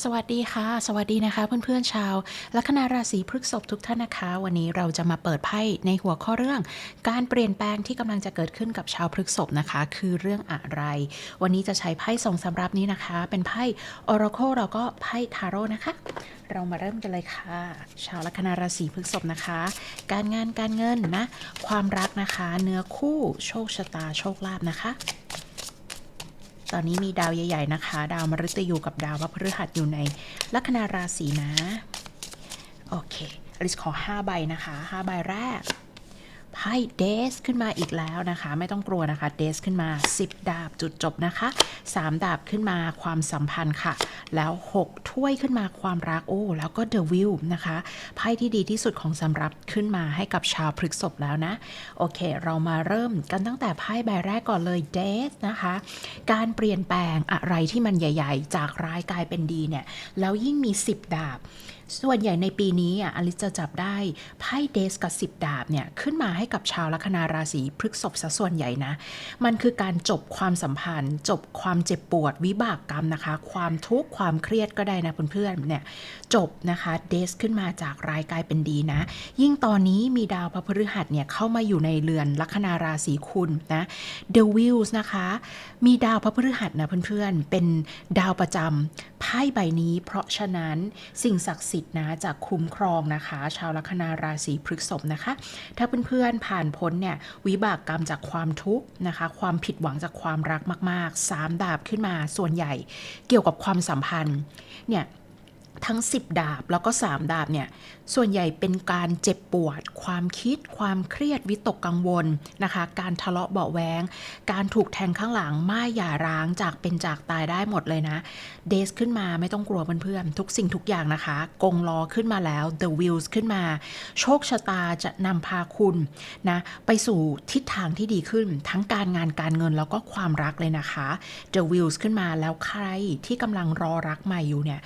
สวัสดีค่ะ สวัสดีนะคะ เพื่อนๆชาวลัคนาราศีพฤษภทุกท่านนะคะ วันนี้เราจะมาเปิดไพ่ในหัวข้อเรื่อง การเปลี่ยนแปลงที่กำลังจะเกิดขึ้นกับชาวพฤษภนะคะ คือเรื่องอะไร วันนี้จะใช้ไพ่สองสำรับนี้นะคะ เป็นไพ่ Oracle แล้วก็ไพ่ทาโร่นะคะ เรามาเริ่มกันเลยค่ะ ชาวลัคนาราศีพฤษภนะคะ การงานการเงินนะ ความรักนะคะ เนื้อคู่โชคชะตาโชคลาภนะคะ ตอนนี้มีดาวใหญ่ ๆ นะคะ ดาวมฤตยูกับดาวพฤหัสอยู่ในลัคนาราศีนะ โอเคอลิสขอ 5 ใบนะคะ 5 ใบแรกไพ่เดสขึ้นมาอีกแล้วนะคะ ไม่ต้องกลัวนะคะเดสขึ้นมา 10 ดาบจุดจบนะคะ3 ดาบขึ้นมาความสัมพันธ์ค่ะ แล้ว 6 ถ้วยขึ้นมาความรักโอ้แล้วก็เดอะวิลนะคะไพ่ที่ดีที่สุดของสำรับขึ้นมาให้กับชาวพฤกษภแล้วนะ โอเค เรามาเริ่มกันตั้งแต่ไพ่ใบแรกก่อนเลยเดสนะคะ การเปลี่ยนแปลงอะไรที่มันใหญ่ ๆ จากร้ายกลายเป็นดีเนี่ย แล้วยิ่งมี 10 ดาบส่วนใหญ่ในปีนี้อะอลิซจะจับได้ไพ่เดสกับสิบดาบเนี่ยขึ้นมาให้กับชาวลัคนาราศีพฤกษภซะส่วนใหญ่นะ มันคือการจบความสัมพันธ์ จบความความเจ็บปวดวิบากกรรมนะคะ ความทุกข์ความเครียดก็ได้นะเพื่อนๆเนี่ยจบนะคะเดสขึ้นมาจากร้ายกลายเป็นดีนะ ยิ่งตอนนี้มีดาวพระพฤหัสเนี่ยเข้ามาอยู่ในเรือนลัคนาราศีคุณนะ The Wheels นะคะ มีดาวพระพฤหัสนะเพื่อนๆ เป็นดาวประจำไพ่ใบนี้เพราะฉะนั้นสิ่งศักดิ์สิทธิ์นะจะคุ้มครองนะคะ ชาวลัคนาราศีพฤษภนะคะ ถ้าเพื่อนๆผ่านพ้นเนี่ยวิบากกรรมจากความทุกข์นะคะ ความผิดหวังจากความรักมากๆ3ตามขึ้นมาส่วนใหญ่เกี่ยวกับความสัมพันธ์เนี่ย ทั้ง 10 ดาบแล้วก็ 3 ดาบเนี่ย ส่วนใหญ่เป็นการเจ็บปวด ความคิด ความเครียดวิตกกังวลนะคะ การทะเลาะเบาแวง การถูกแทงข้างหลังไม่หย่าร้างจากเป็นจากตายได้หมดเลยนะ เดสขึ้นมาไม่ต้องกลัวเพื่อนๆ ทุกสิ่งทุกอย่างนะคะ กงล้อขึ้นมาแล้ว The Wheels ขึ้นมา โชคชะตาจะนำพาคุณนะไปสู่ทิศทางที่ดีขึ้น ทั้งการงานการเงินแล้วก็ความรักเลยนะคะ The Wheels ขึ้นมาแล้วใครที่กำลังรอรักใหม่อยู่เนี่ย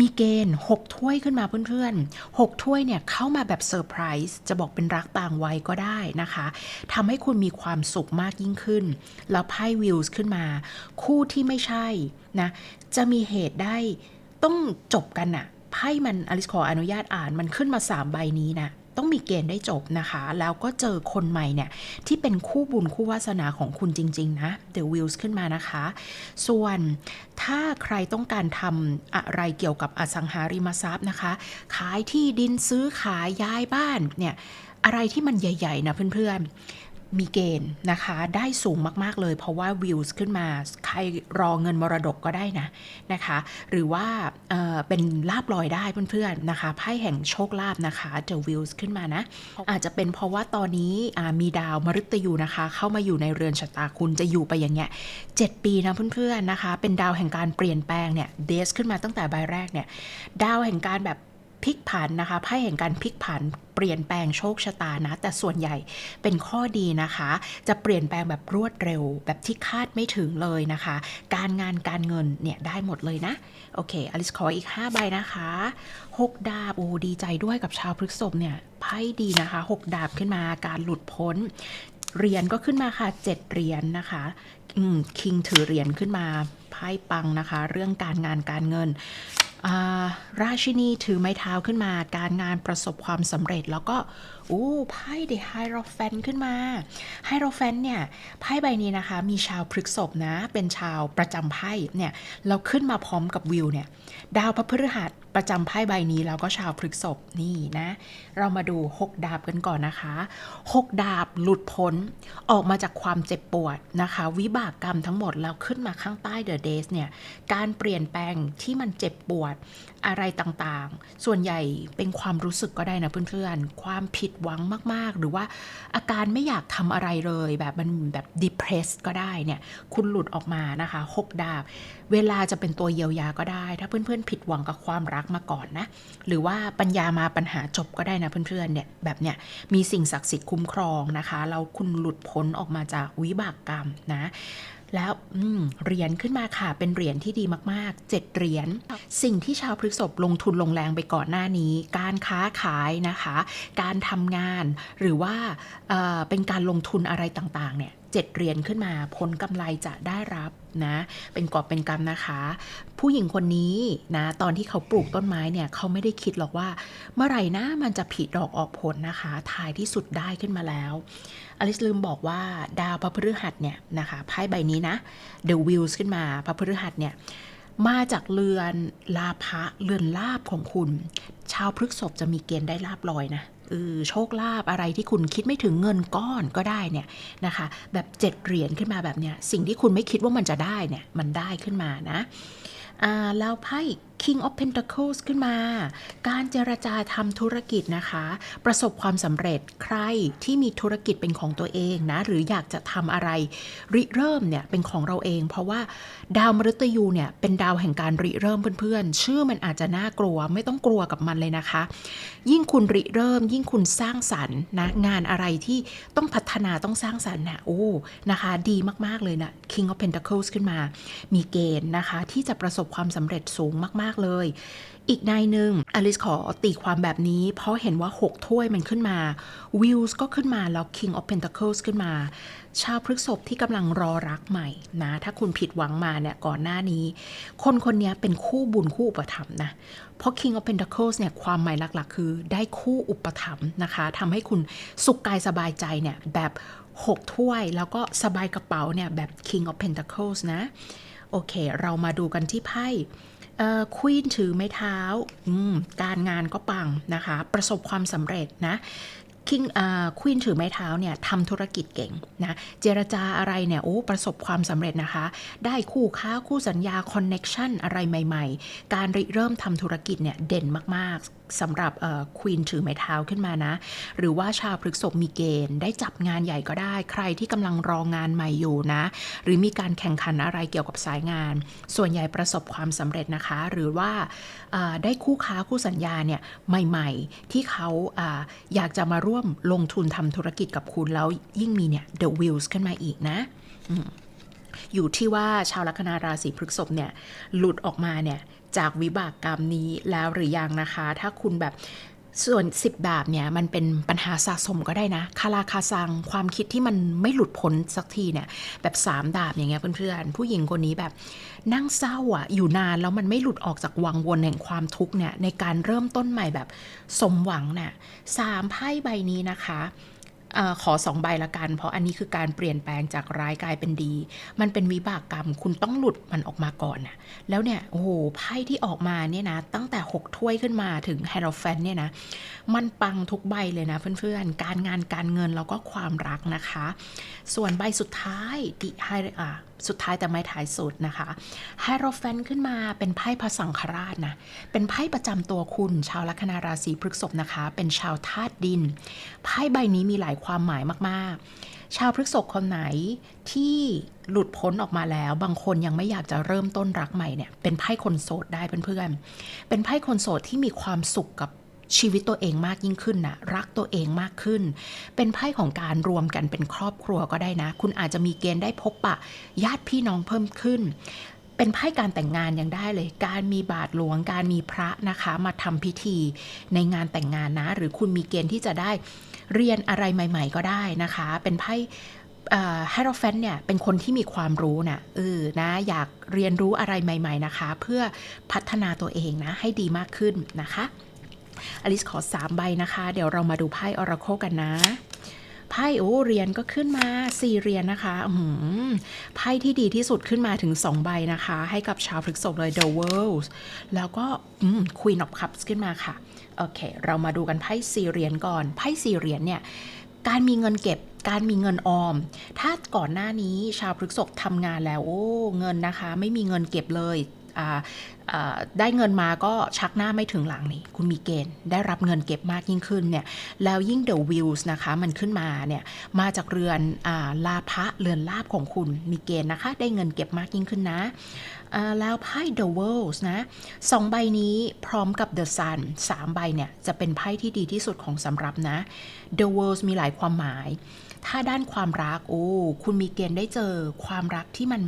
มีเกณฑ์ 6 ถ้วยขึ้นมาเพื่อนๆ 6 ถ้วยเนี่ยเข้ามาแบบเซอร์ไพรส์จะบอกเป็นรักต่างวัยก็ได้นะคะทำให้คุณมีความสุขมากยิ่งขึ้น แล้วไพ่วิลส์ขึ้นมา คู่ที่ไม่ใช่นะจะมีเหตุได้ต้องจบกันอะไพ่มันอลิสขออนุญาตอ่านมันขึ้นมา3ใบนี้นะ ต้องมีเกณฑ์ได้จบนะคะ แล้วก็เจอคนใหม่เนี่ย ที่เป็นคู่บุญคู่วาสนาของคุณจริง ๆ นะ The Wheels ขึ้นมานะคะ ส่วนถ้าใครต้องการทำอะไรเกี่ยวกับอสังหาริมทรัพย์นะคะ ขายที่ดินซื้อขายย้ายบ้านเนี่ย อะไรที่มันใหญ่ ๆ นะเพื่อน ๆ มีเกณฑ์นะคะ ได้สูงมากๆเลย เพราะว่าวิวส์ขึ้นมา ใครรอเงินมรดกก็ได้นะนะคะ หรือว่าเเป็นลาบลอยได้เพื่อนๆนะคะไพ่แห่งโชคลาภนะคะ The Wheels ขึ้นมานะ อาจจะเป็นเพราะว่าตอนนี้มีดาวมฤตยูนะคะ เข้ามาอยู่ในเรือนชะตาคุณจะอยู่ไปอย่างเงี้ย7ปีนะเพื่อนๆนะคะ เป็นดาวแห่งการเปลี่ยนแปลงเนี่ยเดสขึ้นมาตั้งแต่ใบแรกเนี่ยดาวแห่งการแบบ พลิกผันนะคะไพ่แห่งการพลิกผันเปลี่ยนแปลงโชคชะตานะ แต่ส่วนใหญ่เป็นข้อดีนะคะ จะเปลี่ยนแปลงแบบรวดเร็ว แบบที่คาดไม่ถึงเลยนะคะ การงานการเงินเนี่ยได้หมดเลยนะ โอเคอลิสขออีก 5 ใบนะคะ 6 ดาบโอ้ดีใจด้วยกับชาวพฤษภเนี่ยไพ่ดีนะคะ 6 ดาบขึ้นมาการหลุดพ้นเหรียญก็ขึ้นมาค่ะ 7 เหรียญนะคะอืมคิงถือเหรียญขึ้นมา ไพ่ปังนะคะ เรื่องการงานการเงินราชินีถือไม้เท้าขึ้นมา การงานประสบความสำเร็จแล้วก็อู้ไพ่เดไฮโรแฟนขึ้นมาไฮโรแฟนเนี่ยไพ่ใบนี้นะคะ มีชาวพฤกษภนะ เป็นชาวประจำไพ่เนี่ยเราขึ้นมาพร้อมกับวิวเนี่ยดาวพระพฤหัสประจำไพ่ใบนี้แล้วก็ชาวพฤกษภนี่นะ เรามาดู 6 ดาบกันก่อนนะคะ 6 ดาบหลุดพ้นออกมาจากความเจ็บปวดนะคะ วิบากกรรมทั้งหมดแล้วขึ้นมาข้างใต้เดอะดสเนี่ยการเปลี่ยนแปลงที่มันเจ็บปวดอะไรต่างๆ ส่วนใหญ่เป็นความรู้สึกก็ได้นะเพื่อนๆ ความผิดหวังมากๆ หรือว่าอาการไม่อยากทำอะไรเลยแบบมันแบบ depressed ก็ได้เนี่ยคุณหลุดออกมานะคะ6ดาบ เวลาจะเป็นตัวเยียวยาก็ได้ ถ้าเพื่อนๆ ผิดหวังกับความรักมาก่อนนะหรือว่าปัญญามาปัญหาจบก็ได้นะเพื่อนๆเนี่ยแบบเนี้ยมีสิ่งศักดิ์สิทธิ์คุ้มครองนะคะแล้วคุณหลุดพ้นออกมาจากวิบากกรรมนะ แล้วเหรียญขึ้นมาค่ะ เป็นเหรียญที่ดีมากๆ 7 เหรียญ สิ่งที่ชาวพฤษภลงทุนลงแรงไปก่อนหน้านี้ การค้าขายนะคะ การทำงานหรือว่าเเป็นการลงทุนอะไรต่างๆเนี่ยเจ็ดเหรียญขึ้นมาผลกำไรจะได้รับ นะ เป็นกอบเป็นกำนะคะ ผู้หญิงคนนี้นะตอนที่เขาปลูกต้นไม้เนี่ยเขาไม่ได้คิดหรอกว่า เมื่อไหร่นะมันจะผลิดอกออกผลนะคะท้ายที่สุดได้ขึ้นมาแล้วอลิสลืมบอกว่าดาวพระพฤหัสเนี่ยนะคะไพ่ใบนี้นะ The Wheels ขึ้นมาพระพฤหัสเนี่ยมาจากเรือนลาภะเรือนลาบของคุณ ชาวพฤกษภจะมีเกณฑ์ได้ลาบลอยนะ โชคลาภอะไรที่คุณคิดไม่ถึงเงินก้อนก็ได้เนี่ยนะคะ แบบเจ็ดเหรียญขึ้นมาแบบเนี้ยสิ่งที่คุณไม่คิดว่ามันจะได้เนี่ยมันได้ขึ้นมานะอ่าแล้วไพ่ King of Pentacles ขึ้นมา การเจรจาทำธุรกิจนะคะ ประสบความสำเร็จใครที่มีธุรกิจเป็นของตัวเองนะ หรืออยากจะทำอะไร ริเริ่มเนี่ยเป็นของเราเอง เพราะว่าดาวมฤตยูเนี่ยเป็นดาวแห่งการริเริ่มเพื่อนๆ ชื่อมันอาจจะน่ากลัวไม่ต้องกลัวกับมันเลยนะคะ ยิ่งคุณริเริ่ม ยิ่งคุณสร้างสรรค์นะงานอะไรที่ต้องพัฒนาต้องสร้างสรรค์นะโอ้นะคะ ดีมากๆเลยนะ King of Pentacles ขึ้นมา มีเกณฑ์นะคะ ที่จะประสบความสำเร็จสูงมากๆเลย อีกนายหนึ่งอลิสขอตีความแบบนี้ เพราะเห็นว่า 6 ถ้วยมันขึ้นมา Wheels ก็ขึ้นมาแล้ว King of Pentacles ขึ้นมา ชาวพฤกษภที่กำลังรอรักใหม่นะ ถ้าคุณผิดหวังมาเนี่ยก่อนหน้านี้ คนคนนี้เป็นคู่บุญคู่อุปถัมภ์นะ เพราะ King of Pentacles เนี่ยความหมายหลักๆ คือได้คู่อุปถัมภ์นะคะทำให้คุณสุขกายสบายใจเนี่ยแบบ6 ถ้วยแล้วก็สบายกระเป๋าเนี่ยแบบ King of Pentacles นะ โอเค เรามาดูกันที่ไพ่ ควีนถือไม้เท้า การงานก็ปังนะคะ ประสบความสำเร็จนะคิงควีนถือไม้เท้าเนี่ยทำธุรกิจเก่งนะเจรจาอะไรเนี่ยโอ้ประสบความสำเร็จนะคะ ได้คู่ค้าคู่สัญญาคอนเน็ชันอะไรใหม่ ๆ การริเริ่มทำธุรกิจเนี่ยเด่นมากๆสำหรับควีนถือไม้เท้าขึ้นมานะ หรือว่าชาวพฤกษภมีเกณฑ์ ได้จับงานใหญ่ก็ได้ ใครที่กำลังรองานใหม่อยู่นะ หรือมีการแข่งขันอะไรเกี่ยวกับสายงาน ส่วนใหญ่ประสบความสำเร็จนะคะ หรือว่าได้คู่ค้าคู่สัญญาเนี่ยใหม่ๆ ที่เขาออยากจะมาร่วมลงทุนทำธุรกิจกับคุณแล้วยิ่งมีเนี่ย the wheels ขึ้นมาอีกนะอยู่ที่ว่าชาวลัคนาราศีพฤษภเนี่ยหลุดออกมาเนี่ย จากวิบากกรรมนี้แล้วหรือยังนะคะ ถ้าคุณแบบส่วน 10ดาบเนี่ยมันเป็นปัญหาสะสมก็ได้นะคาราคาซังความคิดที่มันไม่หลุดพ้นสักทีเนี่ยแบบ 3 ดาบอย่างเงี้ยเพื่อนๆผู้หญิงคนนี้แบบนั่งเศร้าอะอยู่นานแล้วมันไม่หลุดออกจากวังวนแห่งความทุกข์เนี่ยในการเริ่มต้นใหม่แบบสมหวังเนี่ยสามไพ่ใบนี้นะคะ อขอสองใบละกัน เพราะอันนี้คือการเปลี่ยนแปลงจากร้ายกลายเป็นดี มันเป็นวิบากกรรมคุณต้องหลุดมันออกมาก่อนนะแล้วเนี่ยโอ้โหไพ่ที่ออกมาเนี่ยนะตั้งแต่ 6 ถ้วยขึ้นมาถึงแฮร์โรแฟนเนี่ยนะมันปังทุกใบเลยนะเพื่อนๆ การงานการเงินแล้วก็ความรักนะคะ ส่วนใบสุดท้ายดิไฮอ่าสุดท้ายแต่ไม่ท้ายสุดนะคะไฮโรแฟนขึ้นมาเป็นไพ่พระสังฆราชนะ เป็นไพ่ประจำตัวคุณ ชาวลัคนาราศีพฤษภนะคะ เป็นชาวธาตุดิน ไพ่ใบนี้มีหลายความหมายมากๆ ชาวพฤษภคนไหนที่หลุดพ้นออกมาแล้ว บางคนยังไม่อยากจะเริ่มต้นรักใหม่เนี่ย เป็นไพ่คนโสดได้เพื่อนๆ เป็นไพ่คนโสดที่มีความสุขกับชีวิตตัวเองมากยิ่งขึ้นนะรักตัวเองมากขึ้น เป็นไพ่ของการรวมกันเป็นครอบครัวก็ได้นะ คุณอาจจะมีเกณฑ์ได้พบปะญาติพี่น้องเพิ่มขึ้น เป็นไพ่การแต่งงานยังได้เลย การมีบาทหลวง การมีพระนะคะ มาทำพิธีในงานแต่งงานนะ หรือคุณมีเกณฑ์ที่จะได้เรียนอะไรใหม่ ๆ ก็ได้นะคะ เป็นไพ่ฮารอฟแฟนเนี่ยเป็นคนที่มีความรู้นะเออนะอยากเรียนรู้อะไรใหม่ ๆนะคะ เพื่อพัฒนาตัวเองนะ ให้ดีมากขึ้นนะคะอลิสขอ 3 ใบนะคะ เดี๋ยวเรามาดูไพ่ออราโคกันนะ ไพ่โอ้เหรียญก็ขึ้นมา4เหรียญนะคะไพ่ที่ดีที่สุดขึ้นมาถึง 2 ใบนะคะ ให้กับชาวพฤกษบเลย The World แล้วก็ Queen of Cups ขึ้นมาค่ะ โอเค เรามาดูกันไพ่สี่เหรียญก่อนไพ่สี่เหรียญเนี่ยการมีเงินเก็บการมีเงินออม ถ้าก่อนหน้านี้ชาวพฤกษบทำงานแล้ว โอ้ เงินนะคะ ไม่มีเงินเก็บเลย ได้เงินมาก็ชักหน้าไม่ถึงหลังนี่คุณมีเกณฑ์ได้รับเงินเก็บมากยิ่งขึ้นเนี่ยแล้วยิ่ง The Wheels นะคะมันขึ้นมาเนี่ยมาจากเรือนอลาภะเรือนลาบของคุณมีเกณฑ์นะคะ ได้เงินเก็บมากยิ่งขึ้นนะแล้วไพ่ The World นะสองใบนี้พร้อมกับ The Sun สามใบเนี่ย จะเป็นไพ่ที่ดีที่สุดของสำรับนะ The World มีหลายความหมาย ถ้าด้านความรัก โอ้ คุณมีเกณฑ์ได้เจอความรักที่มัน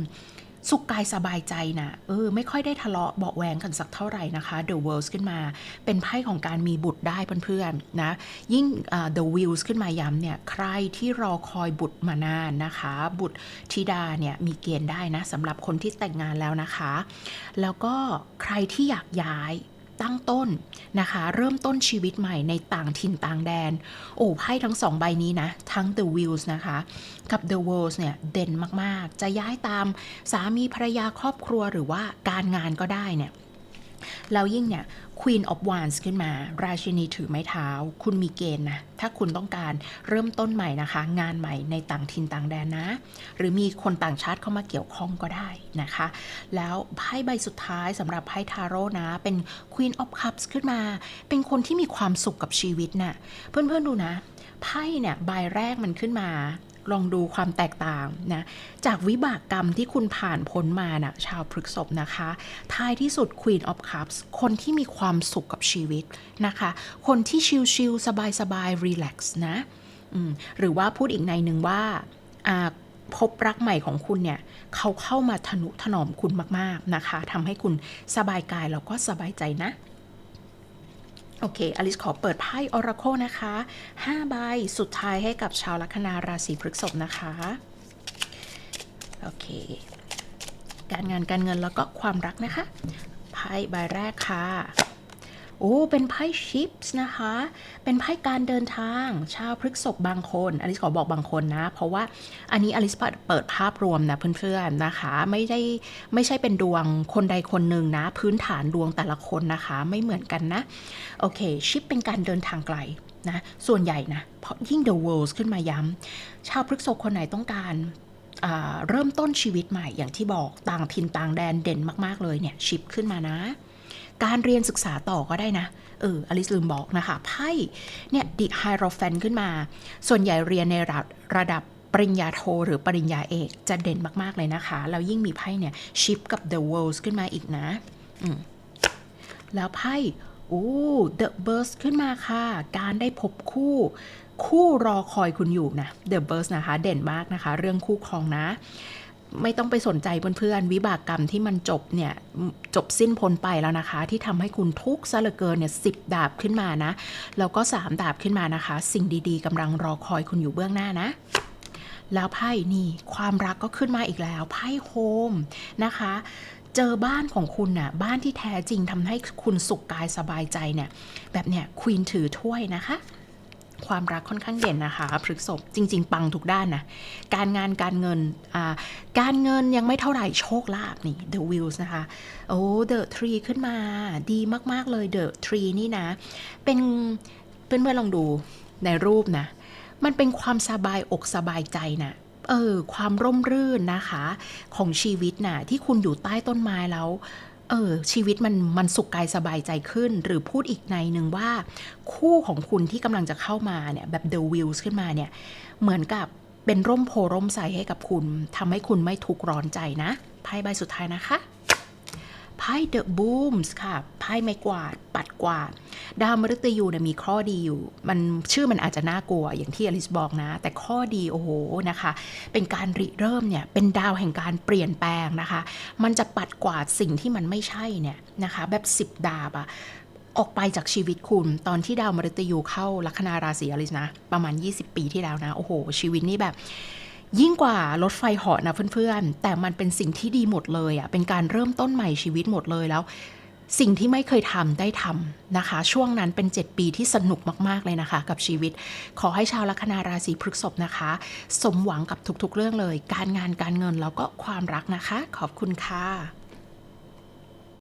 สุขกายสบายใจนะเออไม่ค่อยได้ทะเลาะเบาแวงกันสักเท่าไหร่นะคะ The worlds ขึ้นมาเป็นไพ่ของการมีบุตรได้เพื่อนๆนะยิ่ง The Wheels ขึ้นมาย้ำเนี่ยใครที่รอคอยบุตรมานานนะคะ บุตรธิดาเนี่ยมีเกณฑ์ได้นะสำหรับคนที่แต่งงานแล้วนะคะ แล้วก็ใครที่อยากย้าย ตั้งต้นนะคะ เริ่มต้นชีวิตใหม่ในต่างถิ่นต่างแดน โอ้ไพ่ทั้งสองใบนี้นะ ทั้ง The Wheels นะคะ กับ The Worlds เนี่ย เด่นมาก ๆ จะย้ายตามสามีภรรยาครอบครัวหรือว่าการงานก็ได้เนี่ย แล้วยิ่งเนี่ย Queen of Wands ขึ้นมา ราชินีถือไม้เท้า คุณมีเกณฑ์นะ ถ้าคุณต้องการเริ่มต้นใหม่นะคะ งานใหม่ในต่างถิ่นต่างแดนนะ หรือมีคนต่างชาติเข้ามาเกี่ยวข้องก็ได้นะคะ แล้วไพ่ใบสุดท้ายสำหรับไพ่ทาโร่นะ เป็น Queen of Cups ขึ้นมา เป็นคนที่มีความสุขกับชีวิตน่ะ เพื่อนๆดูนะ ไพ่เนี่ยใบแรกมันขึ้นมา ลองดูความแตกต่างนะจากวิบากกรรมที่คุณผ่านพ้นมานะชาวพฤกษภนะคะ ท้ายที่สุด Queen of Cups คนที่มีความสุขกับชีวิตนะคะ คนที่ชิลๆสบายๆรีแลกซ์นะหรือว่าพูดอีกในหนึ่งว่าอ่าพบรักใหม่ของคุณเนี่ยเขาเข้ามาทนุถนอมคุณมาก ๆ นะคะทำให้คุณสบายกายแล้วก็สบายใจนะ โอเค อลิสขอเปิดไพ่ออราโคนะคะ 5 ใบ สุดท้ายให้กับชาวลัคนาราศีพฤษภนะคะ โอเค การงานการเงินแล้วก็ความรักนะคะ ไพ่ใบแรกค่ะ โอ้ เป็นไพ่ชิปส์นะคะ เป็นไพ่การเดินทาง ชาวพฤกษบบางคน อลิสขอบอกบางคนนะ เพราะว่าอันนี้อลิสเปิดภาพรวมนะเพื่อนๆนะคะ ไม่ได้ไม่ใช่เป็นดวงคนใดคนหนึ่งนะ พื้นฐานดวงแต่ละคนนะคะ ไม่เหมือนกันนะ โอเค ชิปเป็นการเดินทางไกลนะ ส่วนใหญ่นะเพราะยิ่ง The World ขึ้นมาย้ำ ชาวพฤกษบคนไหนต้องการเริ่มต้นชีวิตใหม่อย่างที่บอกต่างถิ่นต่างแดนเด่นมาก ๆ เลยเนี่ย ชิปขึ้นมานะ การเรียนศึกษาต่อก็ได้นะ เอออลิสลืมบอกนะคะ ไพ่เนี่ยดิไฮโรแฟนขึ้นมา ส่วนใหญ่เรียนในระดับระดับปริญญาโทหรือปริญญาเอกจะเด่นมาก ๆ เลยนะคะ แล้วยิ่งมีไพ่เนี่ยชิปกับ The Worlds ขึ้นมาอีกนะแล้วไพ่โอ้ The Burst ขึ้นมาค่ะ การได้พบคู่ คู่รอคอยคุณอยู่นะ The Burst นะคะ เด่นมากนะคะ เรื่องคู่ครองนะ ไม่ต้องไปสนใจเพื่อนๆวิบากกรรมที่มันจบเนี่ยจบสิ้นพ้นไปแล้วนะคะ ที่ทำให้คุณทุกข์ซะเหลือเกินเนี่ยสิบดาบขึ้นมานะ แล้วก็สามดาบขึ้นมานะคะ สิ่งดีๆกำลังรอคอยคุณอยู่เบื้องหน้านะแล้วไพ่นี่ความรักก็ขึ้นมาอีกแล้วไพ่โฮมนะคะ เจอบ้านของคุณน่ะบ้านที่แท้จริงทำให้คุณสุขกายสบายใจเนี่ยแบบเนี้ยควีนถือถ้วยนะคะ ความรักค่อนข้างเด่นนะคะพฤกษบจริง ๆ ปังทุกด้านนะ การงานการเงินการเงินยังไม่เท่าไหร่โชคลาภนี่ The Wheels นะคะ โอ้ The Tree ขึ้นมาดีมาก ๆ เลย The Tree นี่นะ เป็นเพื่อนๆลองดูในรูปนะ มันเป็นความสบายอกสบายใจนะเออความร่มรื่นนะคะ ของชีวิตน่ะที่คุณอยู่ใต้ต้นไม้แล้ว เออชีวิตมันมันสุขกายสบายใจขึ้น หรือพูดอีกในหนึ่งว่า คู่ของคุณที่กำลังจะเข้ามาเนี่ยแบบ The Wheels ขึ้นมาเนี่ยเหมือนกับเป็นร่มโพร่มใสให้กับคุณทำให้คุณไม่ทุกข์ร้อนใจนะไพ่ใบสุดท้ายนะคะ ไพ่ The Booms ค่ะไพ่ไม้กวาด ปัดกวาด ดาวมฤตยูเนี่ยมีข้อดีอยู่ มันชื่อมันอาจจะน่ากลัวอย่างที่อลิสบอกนะ แต่ข้อดีโอ้โหนะคะ เป็นการริเริ่มเนี่ยเป็นดาวแห่งการเปลี่ยนแปลงนะคะ มันจะปัดกวาดสิ่งที่มันไม่ใช่เนี่ยนะคะแบบสิบดาบอะออกไปจากชีวิตคุณตอนที่ดาวมฤตยูเข้าลัคนาราศีอลิสนะ ประมาณ 20 ปีที่แล้วนะ โอ้โห ชีวิตนี่แบบ ยิ่งกว่ารถไฟเหาะนะเพื่อนๆ แต่มันเป็นสิ่งที่ดีหมดเลยอะ่ะเป็นการเริ่มต้นใหม่ชีวิตหมดเลยแล้ว สิ่งที่ไม่เคยทำได้ทำนะคะ ช่วงนั้นเป็น 7 ปีที่สนุกมากๆเลยนะคะ กับชีวิต ขอให้ชาวลัคนาราศีพฤษภนะคะ สมหวังกับทุกๆเรื่องเลย การงานการเงินแล้วก็ความรักนะคะ ขอบคุณค่ะ